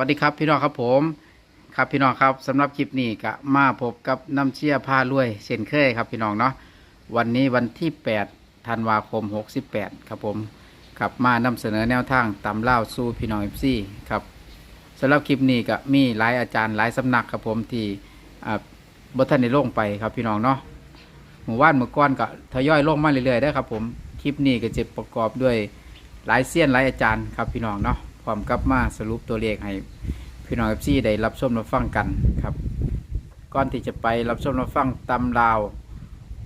วัสดีครับพี่น้องครับผม ครับพี่น้องครับสำหรับคลิปนี้ก็มาพบกับน้ำเชี่ยผ้ารวย เช่นเคยครับพี่น้องเนาะวันนี้วันที่8ธันวาคม 68 ครับผมครับมานำเสนอแนวทางตำเล่าสู้พี่น้องเอฟซีครับสำหรับคลิปนี้ก็มีหลายอาจารย์หลายสำนักครับผมที่อ่าบทันได้ลงไปครับพี่น้องเนาะหมู่ว่านเมื่ก่อนก็ทยอยลงมาเรื่อยๆได้ครับผมคลิปนี้ก็จะประกอบด้วยหลายเซียนหลายอาจารย์ครับพี่น้องเนาะ พร้อมกับมาสรุปตัวเลขให้พี่น้องเอฟซีได้รับชมรับฟังกันครับ ก่อนที่จะไปรับชมรับฟังตำราว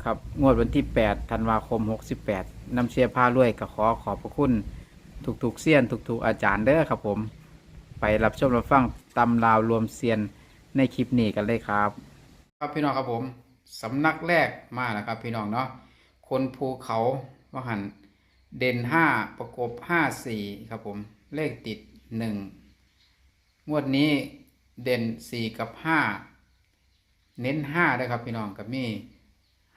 ครับงวดวันที่ 8 ธันวาคม 68นำเชียร์ผ้ารวยก็ขอขอบพระคุณทุกๆเซียนทุกๆอาจารย์เด้อครับผม ไปรับชมรับฟังตำราวรวมเซียนในคลิปนี้กันเลยครับ ครับพี่น้องครับผมสำนักแรกมาแล้วครับพี่น้องเนาะคนภูเขาว่าหันเด่น5ประกบ5 4ครับผม เลขติด1งงวดนี้เด่นสี่กับห้าเน้นห้าได้ครับพี่น้องกับมี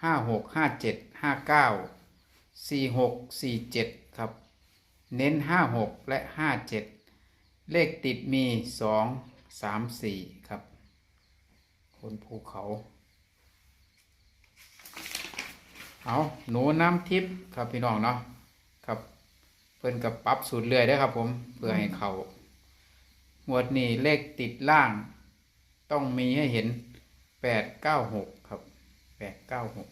ห้าหกห้าเจ็ดห้าเก้าสี่หกสี่เจ็ดครับ เน้นห้าหกและห้าเจ็ดเลขติดมีสองสามสี่ครับ คนภูเขา เอาหนูน้ำทิพย์ครับพี่น้องเนาะ พิ่นกับปรับสูตรเรื่อยได้อครับ ผมเพื่อให้เขาหมวดนี้เลขติดล่าง ต้องมีให้เห็นแปดเก้าหกครับแปดเก้าหก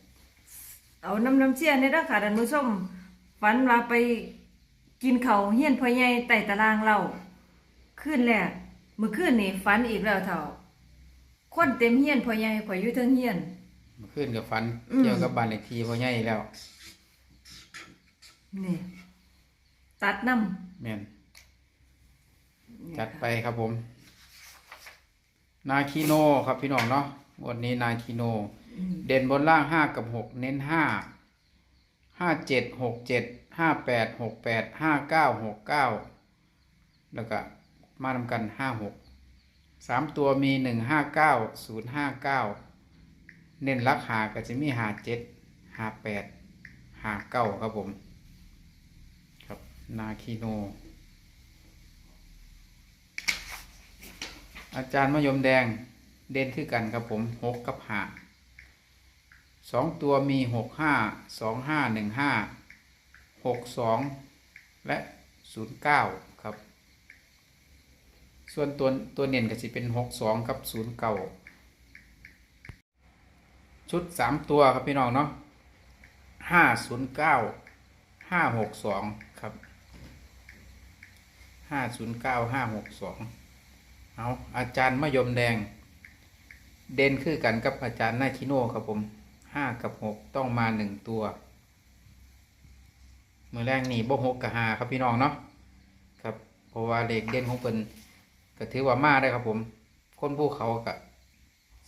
เอาน้ำน้ำเชี่ยนี่เด้อค่ะท่านผู้ชมฝันว่าไปกินเขาวเฮียนพ่อใหญ่ไต่ตารางเราขึ้นแรกเมื่อคืนนี่ฝันอีกแล้วเถ่าคนเต็มเฮียนพ่อใหญ่ข่อยอยู่เทั้งเฮียนมาขึ้นกับฟันอืมเกี่ยวกับบ้านเลขที่พ่อใหญ่แล้วนี่ ตัดน้แม่นำจัดไปครับผม นาคิโนครับพี่น้องเนาะงวันนี้นาคิโนอืมเด่นบนล่างห้ากับหกเน้นห้าห้าเจ็ดหกเจ็ดห้าแปดหกแปดห้าเก้าหกเก้าแล้วก็มาทำกันห้าหกสามตัวมีหนึ่งห้าเก้าศูนย์ห้าเก้าเน้นรักหาก็จะมีหาเจ็ดหาแปดหาเก้าครับผมครับ นาคิโน อาจารย์มะยมแดงเด่นคือกันครับผมหกกับห้าสองตัวมีหกห้าสองห้าหนึ่งห้าหกสองและศูนย์เก้าครับ ส่วนตัวตัวเน่นก็จะเป็นหกสองกับศูนย์เก้าชุดสามตัวครับพี่น้องเนาะห้าศูนย์เก้าห้าหกสองครับ ห้าศูนย์เก้าห้าหกสองเอาอาจารย์มะยมแดง เด่นคือกันกับอาจารย์นาคิโนครับผมห้ากับหกต้องมาหนึ่งตัว มือแรกนี่บ่หกกับหาครับพี่น้องเนาะครับเพราะว่าเลขเด่นของเพิ่นก็ถือว่ามาได้ครับผมคนผู้เขากับ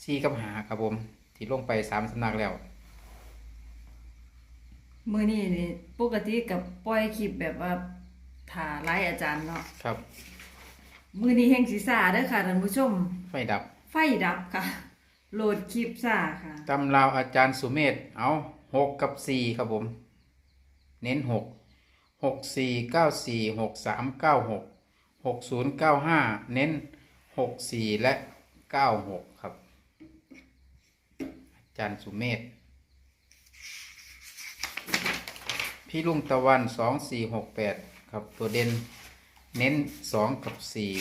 ซี่กับหาครับผม ที่ลงไปสามสำนักแล้วมือนี้นี่ปกติกับปล่อยคลิปแบบว่า ถ่าไลฟ์อาจารย์เนาะครับมื้อนี้แห่งศีรษะเด้อค่ะท่านผู้ชม ไฟดับ ไฟดับค่ะ โหลดคลิปซ่าค่ะ ตำราวอาจารย์สุเมธเอาหกกับสี่ครับผม เน้นหกหกสี่เก้าสี่หกสามเก้าหกหกศูนย์เก้าห้าเน้นหกสี่และเก้าหกครับ อาจารย์สุเมธพี่ลุงตะวันสองสี่หกแปด ครับตัวเด่นเน้นสองกับสี่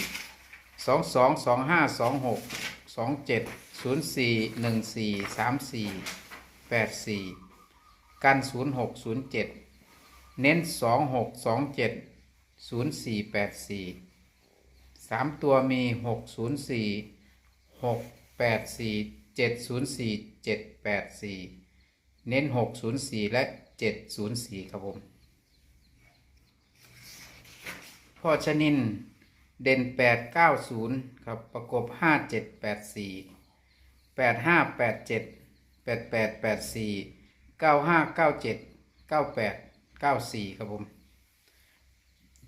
สองสองสองห้าสองหกสองเจ็ดศูนย์สี่หนึ่งสี่สามสี่แปดสี่กันศูนย์หกศูนย์เจ็ดเน้นสองหกสองเจ็ดศูนย์สี่แปดสี่สามตัวมีหกศูนย์สี่หกแปดสี่เจ็ดศูนย์สี่เจ็ดแปดสี่เน้นหกศูนย์สี่และเจ็ดศูนย์สี่ครับผม พ่อชนิน เด่นแปดเก้าศูนย์ครับ ประกบห้าเจ็ดแปดสี่แปดห้าแปดเจ็ดแปดแปดแปดสี่เก้าห้าเก้าเจ็ดเก้าแปดเก้าสี่ครับผม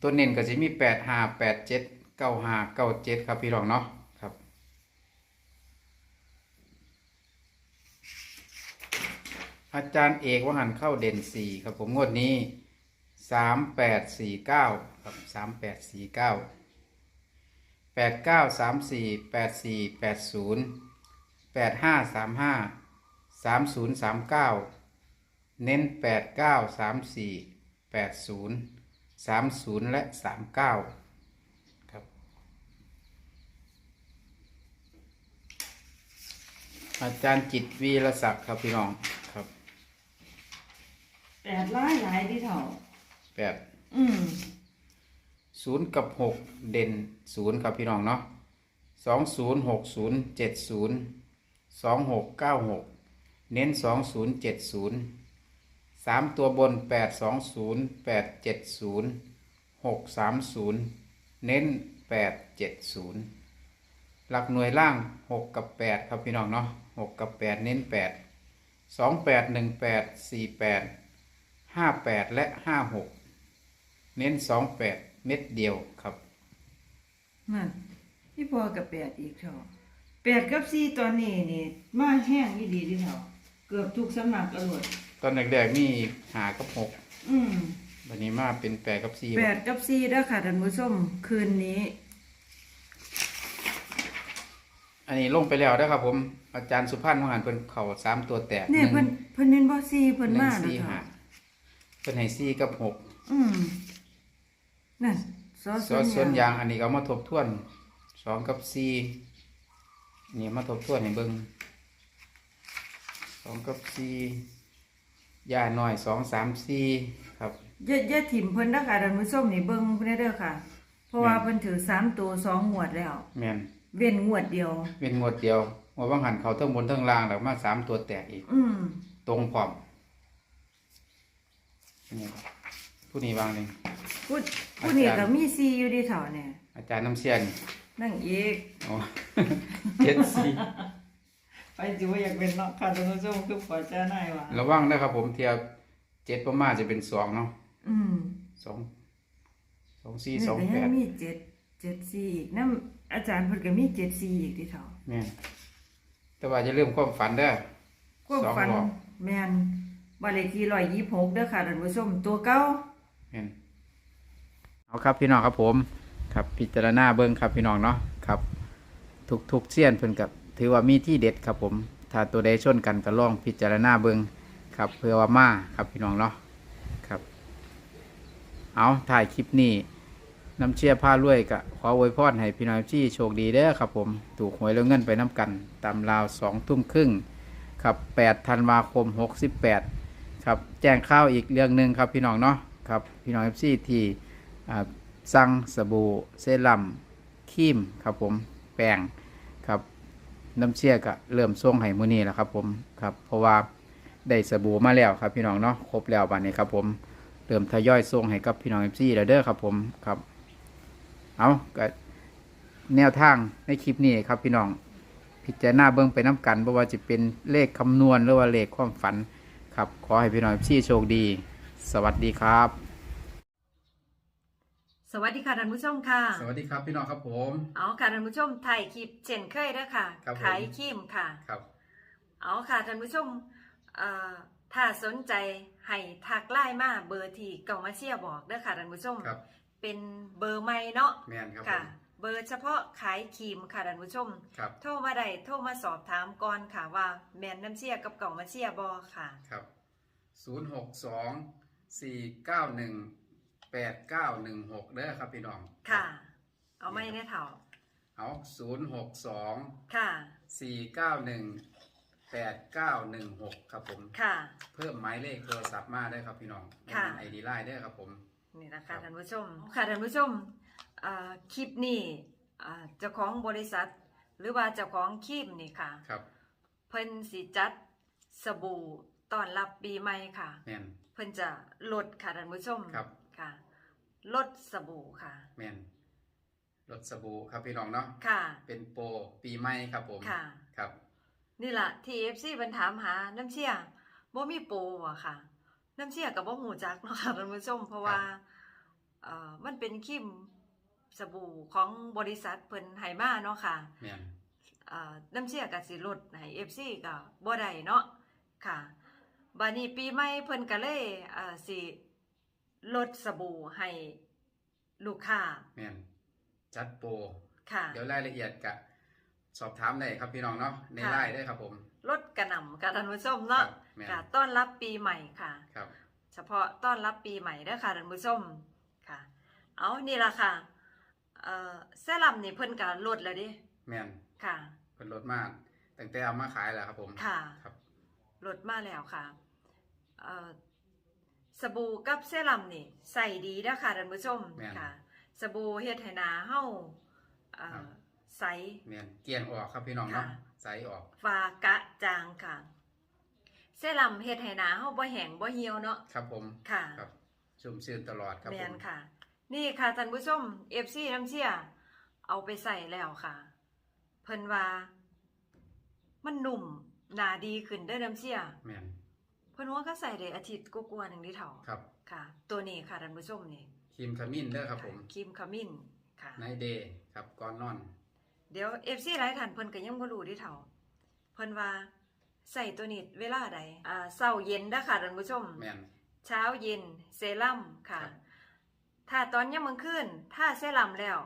ตัวเน้นก็จะมีแปดห้าแปดเจ็ดเก้าห้าเก้าเจ็ดครับพี่รองเนาะครับ อาจารย์เอกว่าหันเข้าเด่นสี่ครับผมงวดนี้ สามแปดสี่เก้าครับสามแปดสี่เก้าแปดเก้าสามสี่แปดสี่แปดศูนย์แปดห้าสามห้าสามศูนย์สามเก้าเน้นแปดเก้าสามสี่แปดศูนย์สามศูนย์และสามเก้าครับอาจารย์จิตวีรศักดิ์ครับพี่น้องครับ แปดหลายหลายที่เท่า แปดอืมศูนย์กับหกเด่นศูนย์ครับพี่น้องเนาะสองศูนย์หกศูนย์เจ็ดศูนย์สองหกเก้าหกเน้นสองศูนย์เจ็ดศูนย์สามตัวบนแปดสองศูนย์แปดเจ็ดศูนย์หกสามศูนย์เน้นแปดเจ็ดศูนย์หลักหน่วยล่างหกกับแปดครับพี่น้องเนาะหกกับแปดเน้นแปดสองแปดหนึ่งแปดสี่แปดห้าแปดและห้าหก เน้นสองแปดเม็ดเดียวครับ นั่นพี่พอกับแปดอีกเท่าแปดกับสี่ตอนนี้นี่มาแห้งอีดีที่เท่าเกือบทุกสำนักอรวดตอนแรกๆมีหากับหกอืมวันนี้มาเป็นแปดกับสี่แปดกับสี่เด้อค่ะท่านผู้ชมคืนนี้ อันนี้ลงไปแล้วนะครับ ผมอาจารย์สุพันธ์มหันเพิ่นเข่าสามตัวแตกเนี่ยหเพิ่นเพิ่นเน้นบ่สี่เพิ่นหนึ่มางนะสี่เท่าหาเพิ่นให้สี่กับหกอืม นั่นซอสส่วนส่วนยางอันนี้ก็เอามาทบทวนสองกับสี่นี่มาทบทวนให้เบิ่งสองกับสี่ยาหน่อยสองสามสี่ครับอย่าอย่าถิ่มเพิ่นเด้อค่ะท่านผู้ชมนี่เบิ่งเพิ่นเด้อค่ะ เพราะว่าเพิ่นถือสามตัวสองงวดแล้ว แม่นเว้นงวดเดียวเป็นงวดเดียวงวดบางหันเขาเทั้งบนเทั้งล่างแล้วมาสามตัวแตกอีก อืมตรงพร้อมนี่ครับ ผู้นี้วางเลยพูดพูดนี่ก็มีซีอยู่ดีเท่าเนี่ยอาจารย์น้ำเชียนนั่งอีกอ๋อเจ็ดสี่ไปจิว่าอยากเป็นเนาะค่ะท่านผู้ชมคือขอจ้าหน่อยว่าระวังนะครับผมเทียบเจ็ดประมาณจะเป็นสองเนาะอืมสองสองสี่นี่สองก็แปยังดมีเจ็ดเจ็ดซีอีกน้ำอาจารย์เพิ่นก็มีเจ็ดซีอีกที่เท่าแม่นแต่ว่าจะเริ่าลืมความฝันเด้อ ความสองฝันรอบ แม่นบ้านเลขที่ร้อยยี่สิบหกเด้อค่ะท่านผู้ชมตัวเก้าแม่น เอาครับพี่น้องครับผมครับพิจารณาเบิ้งครับพี่น้องเนาะครับ ทุกทุกเสี้ยนเพิ่นกับถือว่ามีที่เด็ดครับผม ถ้าตัวใดชนกันก็ลองพิจารณาเบิ้งครับเพื่อว่ามาครับพี่น้องเนาะครับ เอาถ่ายคลิปนี้น้ำเชี่ยผ้ารวยกะขออวยพรให้พี่น้องที่โชคดีเด้อครับผม ถูกหวยแล้วเงินไปน้ำกัน ตามราวสองทุ่มครึ่งครับแปดธันวาคมหกสิบแปดครับ แจ้งข้าวอีกเรื่องหนึ่งครับพี่น้องเนาะ ครับพี่น้องเอฟซีที่สั่งสบู่เซรั่มครีมครับผมแป้งครับน้ำเชี่ยกะเริ่มส่งให้มื้อนี้แล้วครับผมครับเพราะว่าได้สบู่มาแล้วครับพี่น้องเนาะครบแล้วบัดนี้ครับผมเริ่มทยอยส่งให้กับพี่น้องเอฟซีแล้วเด้อครับผมครับเอาก็แนวทางในคลิปนี้ครับพี่น้องพิจารณาเบื้องไปน้ำกันเพราะว่าจะเป็นเลขคำนวณหรือว่าเลขความฝันครับขอให้พี่น้องเอฟซีโชคดี สวัสดีครับ สวัสดีค่ะท่านผู้ชมค่ะ สวัสดีครับพี่น้องครับผม เอาค่ะท่านผู้ชมถ่ายคลิปเช่นเคยเด้อค่ะ ครับผม ขายครีมค่ะ ครับ เอาค่ะท่านผู้ชมเอ่อถ้าสนใจให้ทักไลน์มาเบอร์ที่เก่ามาเชียร์บอกเด้อค่ะท่านผู้ชม ครับ เป็นเบอร์ใหม่เนาะ แมนครับผค่ะ มเบอร์เฉพาะขายครีมค่ะท่านผู้ชม ครับ โทรมาได้โทรมาสอบถามก่อนค่ะว่าแมนน้ำเชียร์กับเก่ามาเชียร์บอค่ะ ครับศูนย์หกสอง สี่เก้าหนึ่งแปดเก้าหนึ่งหกเด้อครับพี่น้อง ค่ะ เอาไม่แน่เถ่าเอาศูนย์หกสองค่ะสี่เก้าหนึ่งแปดเก้าหนึ่งหกครับผม ค่ะ เพิ่มหมายเลขโทรศัพท์มาได้ครับพี่น้องค่ะ ไอดีไลน์ได้ครับผม นี่นะครัคะบ ท่านผู้ชม ค่ะท่านผู้ชมอ่าคลิปนี้อ่าเจ้าของบริษัท หรือว่าเจ้าของครีมนี่ค่ะ ครับเพิ่นสิจัดสบู่ต้อนรับปีใหม่ค่ะ แมน เพิ่นจะลดค่ะท่านผู้ชมครับ ค่ะ ลดสบู่ค่ะ แมนรถสบู่ครับพี่น้องเนาะค่ะ เป็นโปรปีใหม่ครับผมค่ะ ครับ นี่ล่ะ TFC เพิ่นถามหาน้ำเชี่ยบ่มีโปรอะค่ะ น้ำเชี่ยก็บ่ฮู้จักเนาะค่ะท่านผู้ชม เพราะว่าเอ่อมันเป็นครีมสบู่ของบริษัทเพิ่นให้มาเนาะค่ะแมน เอ่อน้ำเชี่ยก็สิลดให้ FC ก็บ่ได้เนาะค่ะ บัดนี้ปีใหม่เพิ่นก็เลยเอ่อสิลดสบู่ให้ลูกค้าแมนจัดโปรค่ะ เดี๋ยวรายละเอียดกะสอบถามได้ครับพี่น้องเนาะในค่ะไลน์ได้ครับผมรถกระหน่ำค่ะท่านผู้ชมเนาะครับแม่นค่ะต้อนรับปีใหม่ค่ะ ครับ เฉพาะต้อนรับปีใหม่เด้อค่ะท่านผู้ชมค่ะ เอานี่ล่ะค่ะเอ่อแซ่ลำนี่เพิ่นก็ลดแล้วเดิแม่นค่ะเพิ่นลดมากตั้งแต่เอามาขายแล้วครับผมค่ะครับลดมาแล้วค่ะเอ่อ สบู่กับเซรั่มนี่ ใส่ดีเด้อค่ะท่านผู้ชมแม่น ค่ะ สบู่เฮ็ดให้หน้าเฮาเอ่อครับใส แม่นเกลี่ยงออกครับพี่น้องเนาะค่ะ ใสออกฟ้ากระจางค่ะ เซรั่มเฮ็ดให้หน้าเฮาบ่แห้งบ่เหี่ยวเนาะครับผมค่ะ ครับชุ่มชื่นตลอดครับแมผนมค่ะ นี่ค่ะท่านผู้ชม FC น้ำเชี่ยเอาไปใส่แล้วค่ะ เพิ่นว่า มันหนุ่มหนาดีขึ้นได้อน้ำเชี่ย แม่น เพิ่นว่าก็ใส่ได้อาทิตย์กว่าๆหนึ่งที่เท่าครับค่ะ ตัวนี้ค่ะท่านผู้ชมนี่ครีมขมิ้นเด้อครับผมครีมขมิ้นค่ะไนเดย์ครับก่อนนอน เดี๋ยว FC หลายท่านเพิ่นก็ยังบ่รู้ที่เท่าเพิ่นว่าใส่ตัวนี้เวลาใดอ่าเช้าเย็นเด้อค่ะท่านผู้ชมแม่นเช้าเย็นเซรั่มค่ะครับถ้าตอนยังมังคืนถ้าเซรั่มแล้ว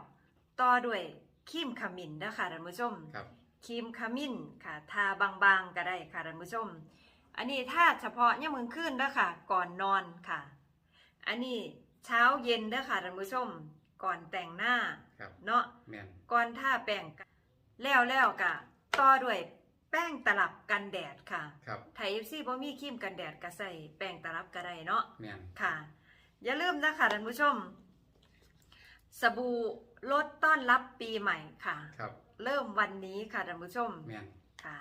ต่อด้วยครีมขมิ้นนะคะท่านผู้ชมครับครีมขมิ้นค่ะ ทาบางๆก็ได้ค่ะท่านผู้ชม อันนี้ถ้าเฉพาะยังมังคืนนะคะก่อนนอนค่ะ อันนี้เช้าเย็นเด้อค่ะท่านผู้ชม ก่อนแต่งหน้าครับเนาะแม่นก่อนท่าแป้งกะแล้วแล้วกะต่อด้วยแป้งตลับกันแดดค่ะครับไทยเอฟซีบ่มีครีมกันแดดก็ใส่แป้งตลับก็ได้เนาะแม่นค่ะ อย่าลืมนะคะท่านผู้ชม สบู่ลดต้อนรับปีใหม่ค่ะ ครับ เริ่มวันนี้ค่ะท่านผู้ชมแม่นค่ะ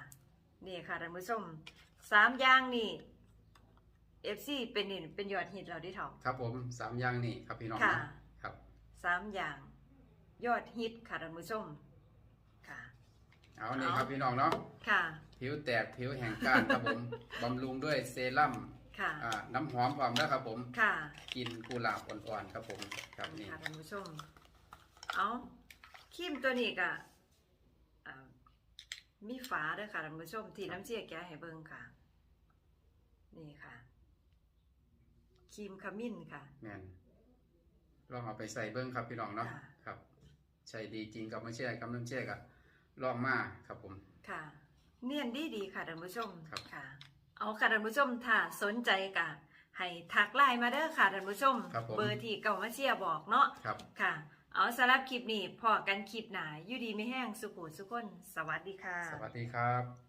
นี่ค่ะท่านผู้ชม สามอย่างนี่เอฟซีเป็นนี่เป็นยอดฮิตเราได้เท่าครับผมสามอย่างนี่ครับพี่น้องค่ะครับสามอย่าง ยอดฮิตค่ะท่านผู้ชมค่ะเอานี่เอาครับพี่น้องเนาะค่ะ ผิวแตกผิวแห้งก้านครับผมบำรุงด้วยเซรั่มค่ะอ่าน้ำหอมพร้อมแล้วครับผมค่ะกินกุหลาบอ่อนๆครับผมครับนี่ค่ะท่านผู้ชมเอาครีมตัวนี้ก็อ่ามีฝาด้วยค่ะท่านผู้ชมที่น้ำเจี๊ยแกะให้เบิ่งค่ะ นี่ค่ะครีมขมิ้นค่ะ แม่นลองเอาไปใส่เบิ้งครับพี่น้องเนาะค่ะ ครับ ใช่ดีจริงกับไม่เชื่อกับน้ำเชื่อกับลองมาครับผม ค่ะ เนียนดีดีๆค่ะท่านผู้ชมครับ ค่ะ เอาค่ะท่านผู้ชมถ้าสนใจกะให้ทักไลน์มาเด้อค่ะท่านผู้ชม ครับผม เบอร์ที่เก่ามาเชียร์บอกเนาะครับ ค่ะ เอาสำหรับคลิปนี้พอกันคลิปหนาอยู่ดีไม่แห้งสุขุสุขคนสวัสดีค่ะ สวัสดีครับ